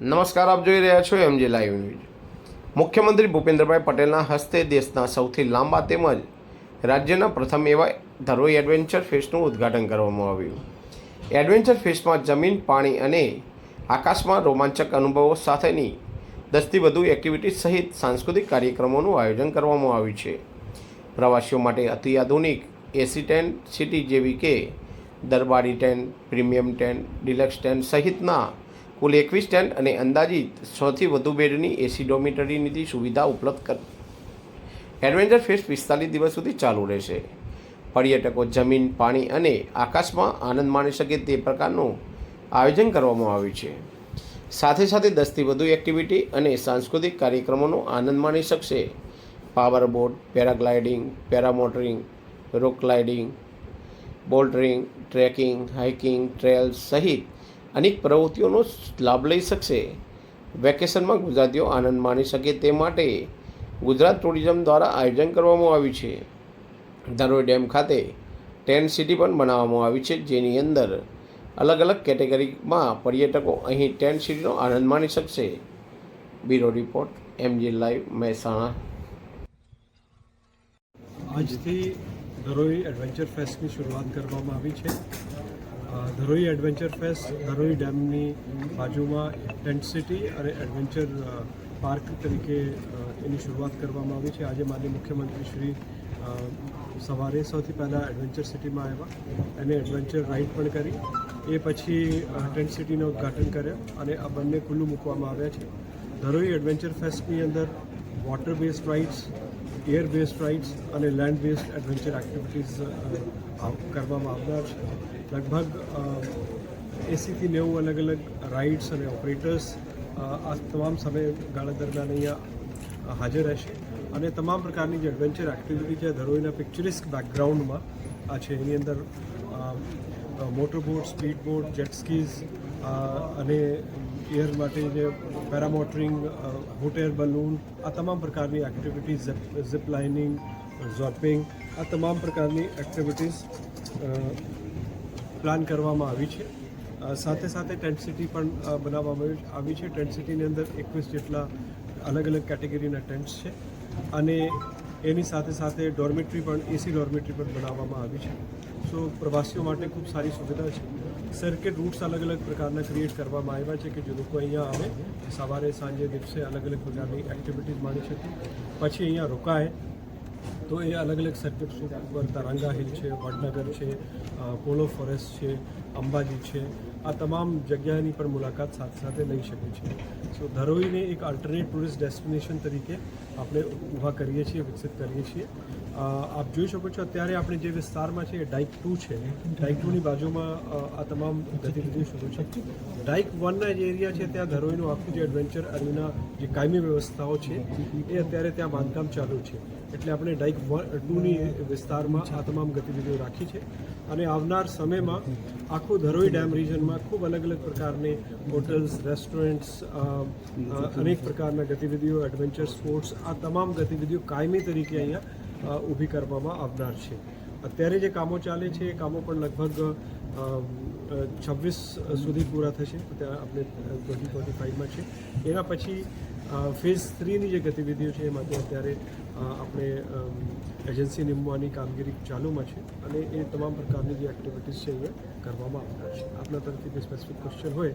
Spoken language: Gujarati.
નમસ્કાર, આપ જોઈ રહ્યા છો એમજી લાઈવ ન્યૂઝ મુખ્યમંત્રી ભૂપેન્દ્રભાઈ પટેલના હસ્તે દેશના સૌથી લાંબા તેમજ રાજ્યના પ્રથમ એવા ધરોઈ એડવેન્ચર ફેસ્ટનું ઉદ્ઘાટન કરવામાં આવ્યું. એડવેન્ચર ફેસ્ટમાં જમીન, પાણી અને આકાશમાં રોમાંચક અનુભવો સાથેની દસથી વધુ એક્ટિવિટી સહિત સાંસ્કૃતિક કાર્યક્રમોનું આયોજન કરવામાં આવ્યું છે. પ્રવાસીઓ માટે અતિ આધુનિક એસી ટેન્ટ સિટી જેવી કે દરબારી tent, premium tent, deluxe tent સહિતના કુલ એકવીસ ટેન્ટ અને અંદાજિત સૌથી વધુ બેડની એસી ડોમિટરીની સુવિધા ઉપલબ્ધ કર એડવેન્ચર ફેસ્ટ પિસ્તાલીસ દિવસ સુધી ચાલુ રહેશે. પર્યટકો જમીન, પાણી અને આકાશમાં આનંદ માણી શકે તે પ્રકારનું આયોજન કરવામાં આવ્યું છે. સાથે સાથે દસથી વધુ એક્ટિવિટી અને સાંસ્કૃતિક કાર્યક્રમોનો આનંદ માણી શકશે. Power boat paragliding paramotoring rock gliding bouldering trekking hiking trails સહિત અનેક પ્રવૃત્તિઓનો લાભ લઈ શકશે. વેકેશનમાં ગુજરાતીઓ આનંદ માણી શકે તે માટે ગુજરાત ટુરિઝમ દ્વારા આયોજન કરવામાં આવ્યું છે. ધરોઈ ડેમ ખાતે ટેન્ટ સિટી પણ બનાવવામાં આવી છે, જેની અંદર અલગ અલગ કેટેગરીમાં પર્યટકો અહીં ટેન્ટ સિટીનો આનંદ માણી શકશે. Bureau report, MG live, Mehsana. આજથી ધરોઈ એડવેન્ચર ફેસ્ટની શરૂઆત કરવામાં આવી છે. ધરોઈ એડવેન્ચર ફેસ્ટ, ધરોઈ ડેમની બાજુમાં ટેન્ટ સિટી અને એડવેન્ચર પાર્ક તરીકે એની શરૂઆત કરવામાં આવી છે. આજે માનનીય મુખ્યમંત્રી શ્રી સવારે સૌથી પહેલાં એડવેન્ચર સિટીમાં આવ્યા એને એડવેન્ચર રાઇડ પણ કરી. એ પછી ટેન્ટ સિટીનું ઉદ્ઘાટન કર્યા અને આ બંને ખુલ્લું મૂકવામાં આવ્યા છે. ધરોઈ એડવેન્ચર ફેસ્ટની અંદર water base rides air based rides અને લેન્ડ બેસ્ડ એડવેન્ચર એક્ટિવિટીઝ કરવામાં આવનાર છે. લગભગ એસીથી નેવું અલગ અલગ રાઇડ્સ અને ઓપરેટર્સ આ તમામ સમયગાળા દરમિયાન અહીંયા હાજર રહેશે. અને તમામ પ્રકારની જે એડવેન્ચર એક્ટિવિટી છે, ધરોઈના પિક્ચરિસ્ક બેકગ્રાઉન્ડમાં આ છે. એની અંદર motorboat speed boat jet skis અને એર માટે જે પેરામોટરિંગ હોટ એર બલૂન આ તમામ પ્રકારની એક્ટિવિટીઝ ઝીપ લાઇનિંગ ઝોપિંગ આ તમામ પ્રકારની એક્ટિવિટીઝ પ્લાન કરવામાં આવી છે. સાથે સાથે ટેન્ટ સિટી પણ બનાવવામાં આવી- છે. ટેન્ટ સિટીની અંદર એકવીસ જેટલા અલગ અલગ કેટેગરીના ટેન્ટ્સ છે. અને એની સાથે સાથે ડોર્મેટરી પણ એસી ડોર્મેટરી પણ બનાવવામાં આવી છે. સો પ્રવાસીઓ માટે ખૂબ સારી સુવિધા છે. સર્કિટ રૂટ્સ અલગ અલગ પ્રકારના ક્રિએટ કરવામાં આવ્યા છે કે જે લોકો અહીંયા આવે? સવારે, સાંજે, દિવસે અલગ અલગ પ્રકારની એક્ટિવિટીઝ માણી શકે. પછી અહીંયા રોકાય. તો એ અલગ અલગ સર્કિટ્સ ઉપર તરંગા હિલ છે, વડનગર છે પોલો ફોરેસ્ટ છે, અંબાજી છે. આ તમામ જગ્યાની પણ મુલાકાત સાથે સાથે લઈ શકે છે. સો ધરોઈને એક અલ્ટરનેટ ટુરિસ્ટ ડેસ્ટિનેશન તરીકે આપણે ઊભા કરીએ છીએ વિકસિત કરીએ છીએ આપ જોઈ શકો છો અત્યારે આપણે જે વિસ્તારમાં છે એ ડાઇક ટુ છે ડાઇક ટુની બાજુમાં આ તમામ ગતિવિધિઓ શરૂ છે ડાઇક વનના જે એરિયા છે ત્યાં ધરોઈનું આખું જે એડવેન્ચર અરીના જે કાયમી વ્યવસ્થાઓ છે એ અત્યારે ત્યાં બાંધકામ ચાલુ છે એટલે આપણે ડાઇક વન ટુની વિસ્તારમાં આ તમામ ગતિવિધિઓ રાખી છે અને આવનાર સમયમાં આખું ધરોઈ ડેમ રિજનમાં ખૂબ અલગ અલગ પ્રકારની હોટલ્સ રેસ્ટોરન્ટ્સ અનેક પ્રકારના ગતિવિધિઓ એડવેન્ચર સ્પોર્ટ્સ આ તમામ ગતિવિધિઓ કાયમી તરીકે અહીંયા ઊભી કરવામાં આવનાર છે. અત્યારે જે કામો ચાલે છે, એ કામો પણ લગભગ છવ્વીસ સુધી પૂરા થશે. ત્યાં આપણે ટ્વેન્ટી ટ્વેન્ટી ફાઇવમાં છે. એના પછી ફેઝ થ્રીની જે ગતિવિધિઓ છે એ માટે અત્યારે આપણે એજન્સી નિમવાની કામગીરી ચાલુમાં છે અને એ તમામ પ્રકારની જે એક્ટિવિટીઝ છે, અહીંયા કરવામાં આવનાર છે. આપના તરફથી કોઈ સ્પેસિફિક ક્વેશ્ચન હોય